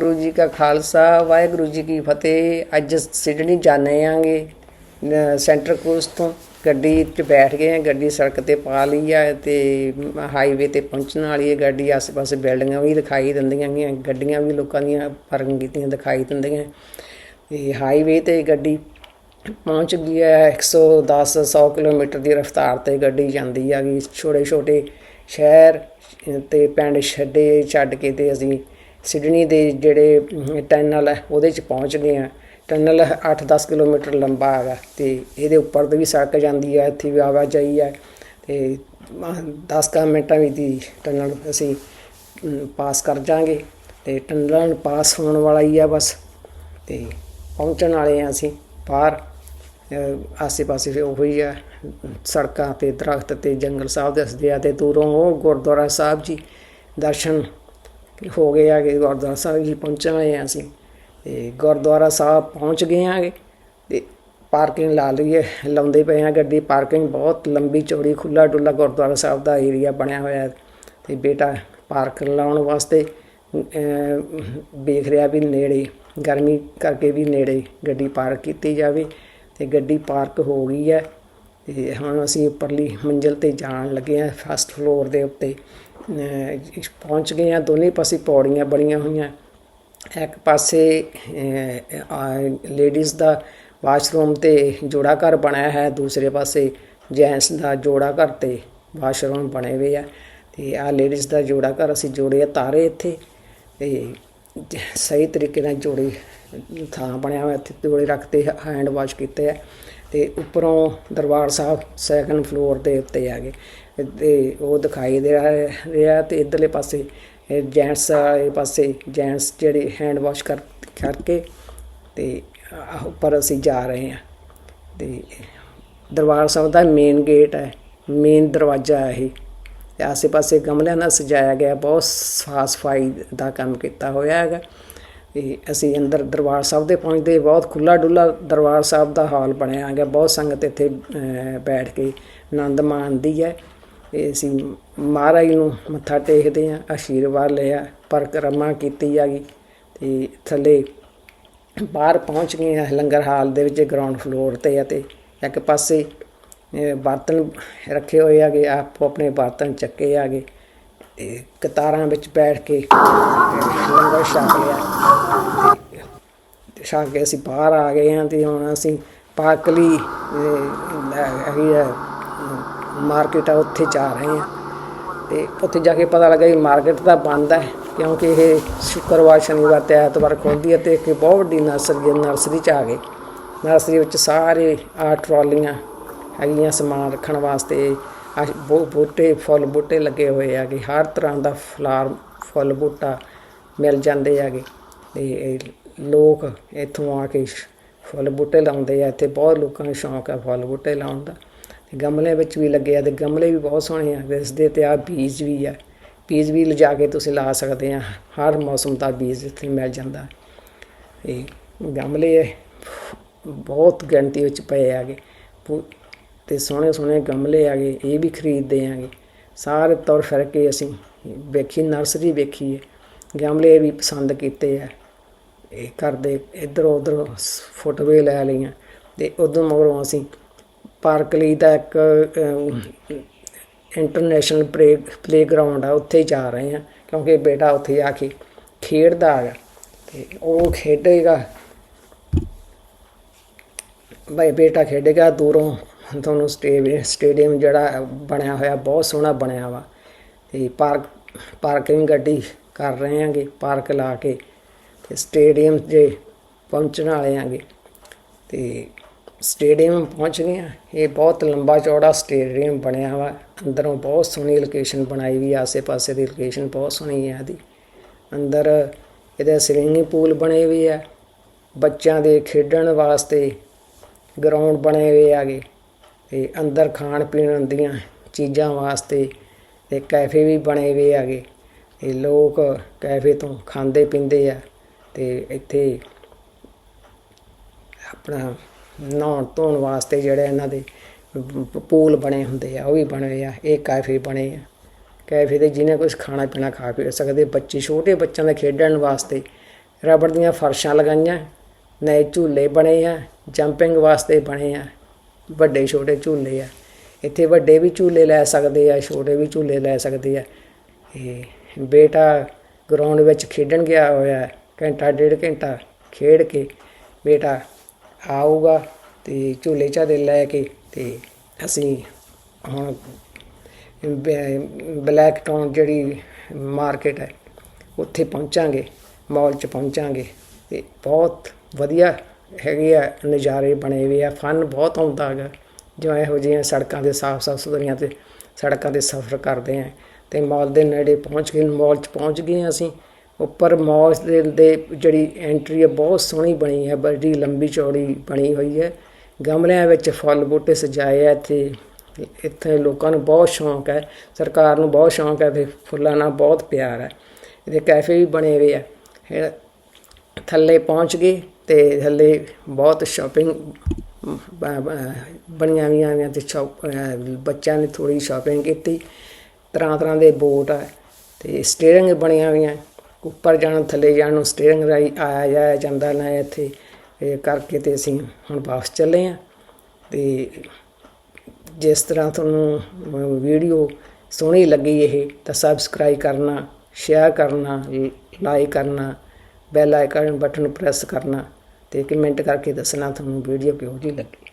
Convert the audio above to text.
ਗੁਰੂ ਜੀ ਕਾ ਖਾਲਸਾ, ਵਾਹਿਗੁਰੂ ਜੀ ਕੀ ਫਤਿਹ। ਅੱਜ ਸਿਡਨੀ ਜਾਣੇ ਆਂਗੇ ਸੈਂਟਰ ਕੋਸ ਤੋਂ। ਗੱਡੀ 'ਚ ਬੈਠ ਗਏ ਆ, ਗੱਡੀ ਸੜਕ ਤੇ ਪਾ ਲਈ ਆ ਤੇ ਹਾਈਵੇ ਤੇ ਪਹੁੰਚਣ ਵਾਲੀ ਹੈ ਗੱਡੀ। ਆਸ-ਪਾਸੇ ਬਿਲਡਿੰਗਾਂ ਵੀ ਦਿਖਾਈ ਦਿੰਦੀਆਂ ਗੀਆਂ, ਗੱਡੀਆਂ ਵੀ ਲੋਕਾਂ ਦੀਆਂ ਪਾਰਕਿੰਗ ਕੀਤੀਆਂ ਦਿਖਾਈ ਦਿੰਦੀਆਂ। ਤੇ ਹਾਈਵੇ ਤੇ ਗੱਡੀ ਪਹੁੰਚ ਗਈ ਹੈ 110 100 ਕਿਲੋਮੀਟਰ ਦੀ ਰਫ਼ਤਾਰ ਤੇ ਗੱਡੀ ਜਾਂਦੀ ਆ ਹੈਗੀ ਛੋਟੇ ਛੋਟੇ ਸ਼ਹਿਰ ਤੇ ਪਿੰਡ ਛੱਡੇ ਛੱਡ ਕੇ ਤੇ ਅਸੀਂ ਸਿਡਨੀ ਦੇ ਜਿਹੜੇ ਟਨਲ ਹੈ, ਉਹਦੇ ਚ ਪਹੁੰਚ ਗਏ ਆ ਟਨਲ 8-10 ਕਿਲੋਮੀਟਰ ਲੰਬਾ ਹੈਗਾ ਤੇ ਇਹਦੇ ਉੱਪਰ ਦੀ ਵੀ ਸੜਕ ਜਾਂਦੀ ਹੈ, ਇੱਥੇ ਵੀ ਆਵਾਜਾਈ ਹੈ ਤੇ 10 ਮਿੰਟਾਂ ਵਿੱਚ ਦੀ ਟਨਲ ਅਸੀਂ ਪਾਸ ਕਰ ਜਾਾਂਗੇ ਤੇ ਟਨਲ ਪਾਸ ਹੋਣ ਵਾਲਾ ਹੀ ਆ ਬਸ ਤੇ ਪਹੁੰਚਣ ਵਾਲੇ ਆ ਅਸੀਂ ਬਾਹਰ। ਆਸੇ ਪਾਸੇ ਫਿਰ ਉਹੀ ਆ ਸੜਕਾਂ ਤੇ ਦਰਖਤ ਤੇ ਜੰਗਲ ਸਾਹਿਬ ਦੱਸਦੇ ਆ ਤੇ ਦੂਰੋਂ ਉਹ ਗੁਰਦੁਆਰਾ ਸਾਹਿਬ ਜੀ ਦਰਸ਼ਨ ਹੋ ਗਏ ਆ ਕਿ ਗੁਰਦੁਆਰਾ ਸਾਹਿਬ ਜੀ ਪਹੁੰਚਣ ਆਏ ਆ ਅਸੀਂ। ਤੇ ਗੁਰਦੁਆਰਾ ਸਾਹਿਬ ਪਹੁੰਚ ਗਏ ਆਗੇ ਤੇ ਪਾਰਕਿੰਗ ਲਾ ਲਈਏ ਲਾਉਂਦੇ ਪਏ ਆ ਗੱਡੀ। ਪਾਰਕਿੰਗ ਬਹੁਤ ਲੰਬੀ ਚੌੜੀ ਖੁੱਲਾ ਡੁੱਲਾ ਗੁਰਦੁਆਰਾ ਸਾਹਿਬ ਦਾ ਏਰੀਆ ਬਣਿਆ ਹੋਇਆ ਹੈ। ਤੇ ਬੇਟਾ ਪਾਰਕ ਲਾਉਣ ਵਾਸਤੇ ਵੇਖ ਰਿਹਾ ਵੀ ਨੇੜੇ, ਗਰਮੀ ਕਰਕੇ ਵੀ ਨੇੜੇ ਗੱਡੀ ਪਾਰਕ ਕੀਤੀ ਜਾਵੇ। ਤੇ ਗੱਡੀ ਪਾਰਕ ਹੋ ਗਈ ਹੈ। ਤੇ ਹੁਣ ਅਸੀਂ ਉੱਪਰਲੀ ਮੰਜ਼ਿਲ ਤੇ ਜਾਣ ਲੱਗੇ ਆ, ਫਸਟ ਫਲੋਰ ਦੇ ਉੱਤੇ। ਪਹੁੰਚ ਗਏ ਆ ਦੋਨੇ ਪਾਸੇ ਪੌੜੀਆਂ ਬਣੀਆਂ ਹੋਈਆਂ। ਇੱਕ ਪਾਸੇ ਲੇਡੀਜ਼ ਦਾ ਵਾਸ਼ਰੂਮ ਤੇ ਜੋੜਾ ਘਰ ਬਣਾਇਆ ਹੈ, ਦੂਸਰੇ ਪਾਸੇ ਜੈਂਟਸ ਦਾ ਜੋੜਾ ਘਰ ਤੇ ਵਾਸ਼ਰੂਮ ਬਣੇ ਹੋਏ ਆ। ਤੇ ਆ ਲੇਡੀਜ਼ ਦਾ ਜੋੜਾ ਘਰ ਅਸੀਂ ਜੋੜੇ ਤਾਰੇ ਇੱਥੇ। ਤੇ ਸਹੀ ਤਰੀਕੇ ਨਾਲ ਜੋੜੇ ਥਾਂ ਬਣਿਆ ਹੋਇਆ, ਇੱਥੇ ਜੋੜੇ ਰੱਖਤੇ ਹੈਂਡ ਵਾਸ਼ ਕੀਤੇ ਆ। ਤੇ ਉੱਪਰੋਂ ਦਰਬਾਰ ਸਾਹਿਬ ਸੈਕੰਡ ਫਲੋਰ ਦੇ ਉੱਤੇ ਆ ਗਏ। ਤੇ ਉਹ ਦਿਖਾਈ ਦੇ ਰਿਹਾ ਰਿਹਾ ਤੇ ਇਧਰਲੇ ਪਾਸੇ ਜੈਂਟਸ ਵਾਲੇ ਪਾਸੇ ਜੈਂਟਸ ਜਿਹੜੇ ਹੈਂਡ ਵਾਸ਼ ਕਰ, ਕਰਕੇ ਤੇ ਉੱਪਰ ਅਸੀਂ ਜਾ ਰਹੇ ਹਾਂ। ਤੇ ਦਰਬਾਰ ਸਾਹਿਬ ਦਾ ਮੇਨ ਗੇਟ ਹੈ ਮੇਨ ਦਰਵਾਜ਼ਾ ਹੈ ਇਹ। ਤੇ ਆਸੇ-ਪਾਸੇ ਗਮਲਿਆਂ ਨਾਲ ਸਜਾਇਆ ਗਿਆ, ਬਹੁਤ ਸਾਫ਼ ਸਫ਼ਾਈ ਦਾ ਕੰਮ ਕੀਤਾ ਹੋਇਆ ਹੈਗਾ। ਤੇ ਅਸੀਂ ਅੰਦਰ ਦਰਬਾਰ ਸਾਹਿਬ ਦੇ ਪਹੁੰਚਦੇ, ਬਹੁਤ ਖੁੱਲਾ ਡੁੱਲਾ ਦਰਬਾਰ ਸਾਹਿਬ ਦਾ ਹਾਲ ਬਣਿਆ ਹੈਗਾ। ਬਹੁਤ ਸੰਗਤ ਇੱਥੇ ਬੈਠ ਕੇ ਆਨੰਦ ਮਾਣਦੀ ਹੈ। ਤੇ ਅਸੀਂ ਮਹਾਰਾਜ ਨੂੰ ਮੱਥਾ ਟੇਕਦੇ ਹਾਂ, ਆਸ਼ੀਰਵਾਦ ਲਿਆ ਪਰਿਕਰਮਾ ਕੀਤੀ ਹੈਗੀ। ਤੇ ਥੱਲੇ ਬਾਹਰ ਪਹੁੰਚ ਗਏ ਹਾਂ, ਲੰਗਰ ਹਾਲ ਦੇ ਵਿੱਚ ਗਰਾਊਂਡ ਫਲੋਰ ਤੇ ਆ ਤੇ ਇੱਕ ਪਾਸੇ ਬਰਤਨ ਰੱਖੇ ਹੋਏ ਹੈਗੇ ਆਪੋ ਆਪਣੇ ਬਰਤਨ ਚੱਕੇ ਹੈਗੇ। ਤੇ ਕਤਾਰਾਂ ਵਿੱਚ ਬੈਠ ਕੇ ਲੰਗਰ ਛਕ ਲਿਆ। ਤੇ ਛਕ ਕੇ ਅਸੀਂ ਬਾਹਰ ਆ ਗਏ ਹਾਂ ਤੇ ਹੁਣ ਅਸੀਂ ਪਾਕਲੀ ਹੈਗੀ ਹੈ ਮਾਰਕੀਟ ਆ, ਉੱਥੇ ਜਾ ਰਹੇ ਹਾਂ। ਤੇ ਉੱਥੇ ਜਾ ਕੇ ਪਤਾ ਲੱਗਾ ਕਿ ਮਾਰਕੀਟ ਤਾਂ ਬੰਦ ਹੈ, ਕਿਉਂਕਿ ਇਹ ਸ਼ੁੱਕਰਵਾਰ, ਸ਼ਨੀਵਾਰ ਤੇ ਐਤਵਾਰ ਖੁੱਲਦੀ ਹੈ ਤੇ ਇੱਕ ਬਹੁਤ ਵੱਡੀ ਨਰਸਰੀ ਹੈ, ਨਰਸਰੀ ਚ ਆ ਗਏ। ਨਰਸਰੀ ਵਿੱਚ ਸਾਰੇ ਆ ਟਰਾਲੀਆਂ ਹੈਗੀਆਂ ਸਮਾਨ ਰੱਖਣ ਵਾਸਤੇ ਬੂਟੇ, ਫੁੱਲ ਬੂਟੇ ਲੱਗੇ ਹੋਏ ਹੈਗੇ। ਹਰ ਤਰ੍ਹਾਂ ਦਾ ਫਲਾਰ, ਫੁੱਲ ਬੂਟਾ ਮਿਲ ਜਾਂਦੇ ਹੈਗੇ। ਤੇ ਲੋਕ ਇੱਥੋਂ ਆ ਕੇ ਸ਼- ਫੁੱਲ ਬੂਟੇ ਲਾਉਂਦੇ ਆ। ਇੱਥੇ ਬਹੁਤ ਲੋਕਾਂ ਨੂੰ ਸ਼ੌਂਕ ਹੈ ਫੁੱਲ ਬੂਟੇ ਲਾਉਣ ਦਾ। ਤੇ ਗਮਲੇ ਵਿੱਚ ਵੀ ਲੱਗੇ ਆ ਤੇ ਗਮਲੇ ਵੀ ਬਹੁਤ ਸੋਹਣੇ ਆ। ਦਿਸਦੇ ਤੇ ਆ ਬੀਜ ਵੀ ਆ। ਬੀਜ ਵੀ ਲਿਜਾ ਕੇ ਤੁਸੀਂ ਲਾ ਸਕਦੇ ਆ। ਹਰ ਮੌਸਮ ਦਾ ਬੀਜ ਇੱਥੇ ਮਿਲ ਜਾਂਦਾ। ਇਹ ਗਮਲੇ ਬਹੁਤ ਗਿਣਤੀ ਵਿੱਚ ਪਏ ਆਗੇ ਤੇ ਸੋਹਣੇ ਸੋਹਣੇ ਗਮਲੇ ਆਗੇ, ਇਹ ਵੀ ਖਰੀਦਦੇ ਆਗੇ। ਸਾਰੇ ਤੌਰ ਫਿਰ ਕੇ ਅਸੀਂ ਵੇਖੀ, ਨਰਸਰੀ ਵੇਖੀ ਹੈ ਗਮਲੇ ਵੀ ਪਸੰਦ ਕੀਤੇ ਆ। ਇਹ ਕਰਦੇ ਇੱਧਰ ਉੱਧਰ ਫੋਟੋਵੇ ਲੈ ਲਈਆਂ। ਤੇ ਉਦੋਂ ਮਗਰੋਂ ਅਸੀਂ ਪਾਰਕ ਲਈ ਤਾਂ ਇੱਕ ਇੰਟਰਨੈਸ਼ਨਲ ਪਲੇ ਪਲੇਗਰਾਉਂਡ ਆ, ਉੱਥੇ ਜਾ ਰਹੇ ਹਾਂ। ਕਿਉਂਕਿ ਬੇਟਾ ਉੱਥੇ ਆ ਕੇ ਖੇਡਦਾ ਹੈਗਾ। ਤੇ ਉਹ ਖੇਡੇਗਾ। ਬਈ ਬੇਟਾ ਖੇਡੇਗਾ ਦੂਰੋਂ। ਤੁਹਾਨੂੰ ਸਟੇਡੀਅਮ ਸਟੇਡੀਅਮ ਜਿਹੜਾ ਬਣਿਆ ਹੋਇਆ, ਬਹੁਤ ਸੋਹਣਾ ਬਣਿਆ ਵਾ। ਤੇ ਪਾਰਕ, ਪਾਰਕਿੰਗ ਗੱਡੀ ਕਰ ਰਹੇ ਆਂਗੇ ਪਾਰਕ ਲਾ ਕੇ, ਤੇ ਸਟੇਡੀਅਮ 'ਤੇ ਪਹੁੰਚਣ ਵਾਲੇ ਆਂਗੇ ਤੇ ਸਟੇਡੀਅਮ ਪਹੁੰਚ ਗਏ ਹਾਂ ਇਹ ਬਹੁਤ ਲੰਬਾ ਚੌੜਾ ਸਟੇਡੀਅਮ ਬਣਿਆ ਵਾ। ਅੰਦਰੋਂ ਬਹੁਤ ਸੋਹਣੀ ਲੋਕੇਸ਼ਨ ਬਣਾਈ ਵੀ ਆਸੇ-ਪਾਸੇ ਦੀ ਲੋਕੇਸ਼ਨ ਬਹੁਤ ਸੋਹਣੀ ਹੈ ਇਹਦੀ। ਅੰਦਰ ਇਹਦੇ ਸਵਿਮਿੰਗ ਪੂਲ ਬਣੇ ਹੋਏ ਆ। ਬੱਚਿਆਂ ਦੇ ਖੇਡਣ ਵਾਸਤੇ ਗਰਾਊਂਡ ਬਣੇ ਹੋਏ ਆਗੇ ਤੇ ਅੰਦਰ ਖਾਣ ਪੀਣ ਦੀਆਂ ਚੀਜ਼ਾਂ ਵਾਸਤੇ ਤੇ ਕੈਫੇ ਵੀ ਬਣੇ ਹੋਏ ਆਗੇ ਇਹ ਲੋਕ ਕੈਫੇ ਤੋਂ ਖਾਂਦੇ ਪੀਂਦੇ ਆ ਤੇ ਇੱਥੇ ਆਪਣਾ ਨਹਾਉਣ ਧੋਣ ਵਾਸਤੇ ਜਿਹੜੇ ਇਹਨਾਂ ਦੇ ਪੂਲ ਬਣੇ ਹੁੰਦੇ ਆ, ਉਹ ਵੀ ਬਣੇ ਹੋਏ ਆ, ਇਹ ਕੈਫੇ ਬਣੇ ਆ। ਕੈਫੇ ਦੇ ਜਿਹਨੇ ਕੁਝ ਖਾਣਾ ਪੀਣਾ ਖਾ ਪੀ ਸਕਦੇ, ਬੱਚੇ, ਛੋਟੇ ਬੱਚਿਆਂ ਦੇ ਖੇਡਣ ਵਾਸਤੇ ਰਬੜ ਦੀਆਂ ਫਰਸ਼ਾਂ ਲਗਾਈਆਂ ਨਏ ਝੂਲੇ ਬਣੇ ਆ, ਜੰਪਿੰਗ ਵਾਸਤੇ ਬਣੇ ਆ ਵੱਡੇ ਛੋਟੇ ਝੂਲੇ ਆ। ਇੱਥੇ ਵੱਡੇ ਵੀ ਝੂਲੇ ਲੈ ਸਕਦੇ ਆ, ਛੋਟੇ ਵੀ ਝੂਲੇ ਲੈ ਸਕਦੇ ਆ। ਇਹ ਬੇਟਾ ਗਰਾਊਂਡ ਵਿੱਚ ਖੇਡਣ ਗਿਆ ਹੋਇਆ, ਘੰਟਾ ਡੇਢ ਘੰਟਾ ਖੇਡ ਕੇ ਬੇਟਾ ਆਊਗਾ ਤੇ ਝੂਲੇ ਝਾਲੇ ਲੈ ਕੇ ਤੇ ਅਸੀਂ ਹੁਣ ਬਲੈਕ ਟਾਊਨ ਜਿਹੜੀ ਮਾਰਕੀਟ ਹੈ, ਉੱਥੇ ਪਹੁੰਚਾਂਗੇ ਮਾਲ 'ਚ ਪਹੁੰਚਾਂਗੇ ਤੇ ਬਹੁਤ ਵਧੀਆ ਹੈਗੇ ਆ, ਨਜ਼ਾਰੇ ਬਣੇ ਹੋਏ ਆ ਫਨ ਬਹੁਤ ਆਉਂਦਾ ਹੈਗਾ। ਜਿਵੇਂ ਇਹੋ ਜਿਹੀਆਂ ਸੜਕਾਂ ਦੇ ਸਾਫ਼ ਸਾਫ਼ ਸੁਥਰੀਆਂ ਤੇ ਸੜਕਾਂ ਤੇ ਸਫ਼ਰ ਕਰਦੇ ਆ। ਤੇ ਮਾਲ ਦੇ ਨੇੜੇ ਪਹੁੰਚ ਗਏ, ਮਾਲ 'ਚ ਪਹੁੰਚ ਗਏ ਹਾਂ ਅਸੀਂ। ਉੱਪਰ ਮਾਲ ਦੇ ਜਿਹੜੀ ਐਂਟਰੀ ਹੈ ਬਹੁਤ ਸੋਹਣੀ ਬਣੀ ਹੈ, ਬੜੀ ਲੰਬੀ ਚੌੜੀ ਬਣੀ ਹੋਈ ਹੈ। ਗਮਲਿਆਂ ਵਿੱਚ ਫੁੱਲ ਬੂਟੇ ਸਜਾਏ ਆ ਇੱਥੇ। ਇੱਥੇ ਲੋਕਾਂ ਨੂੰ ਬਹੁਤ ਸ਼ੌਂਕ ਹੈ, ਸਰਕਾਰ ਨੂੰ ਬਹੁਤ ਸ਼ੌਂਕ ਹੈ ਤੇ ਫੁੱਲਾਂ ਨਾਲ ਬਹੁਤ ਪਿਆਰ ਹੈ। ਇਹਦੇ ਕੈਫੇ ਵੀ ਬਣੇ ਹੋਏ ਆ। ਥੱਲੇ ਪਹੁੰਚ ਗਏ। ਤੇ ਥੱਲੇ ਬਹੁਤ ਸ਼ਾਪਿੰਗ ਬਣੀਆਂ ਹੋਈਆਂ ਨੇ ਤੇ ਬੱਚਿਆਂ ਨੇ ਥੋੜੀ ਸ਼ਾਪਿੰਗ ਕੀਤੀ। ਤਰ੍ਹਾਂ ਤਰ੍ਹਾਂ ਦੇ ਬੋਟ ਆ ਤੇ ਸਟੀਅਰਿੰਗ ਬਣੀਆਂ ਹੋਈਆਂ। ਉੱਪਰ ਜਾਣ, ਥੱਲੇ ਜਾਣ ਨੂੰ ਸਟੀਅਰਿੰਗ ਰਾਹੀਂ ਆਇਆ ਜਾਇਆ ਜਾਂਦਾ ਨਾ ਇੱਥੇ। ਇਹ ਕਰਕੇ ਤੇ ਅਸੀਂ ਹੁਣ ਵਾਪਸ ਚੱਲੇ ਆ ਤੇ ਜਿਸ ਤਰ੍ਹਾਂ ਤੁਹਾਨੂੰ ਵੀਡੀਓ ਸੋਹਣੀ ਲੱਗੀ ਇਹ ਤਾਂ ਸਬਸਕ੍ਰਾਈਬ ਕਰਨਾ ਸ਼ੇਅਰ ਕਰਨਾ ਲਾਈਕ ਕਰਨਾ ਬੈਲ ਆਈਕਨ ਬਟਨ ਪ੍ਰੈਸ ਕਰਨਾ। ਤੇ ਕਮੈਂਟ ਕਰਕੇ ਦੱਸਣਾ ਤੁਹਾਨੂੰ ਵੀਡੀਓ ਕਿਹੋ ਜਿਹੀ ਲੱਗੀ।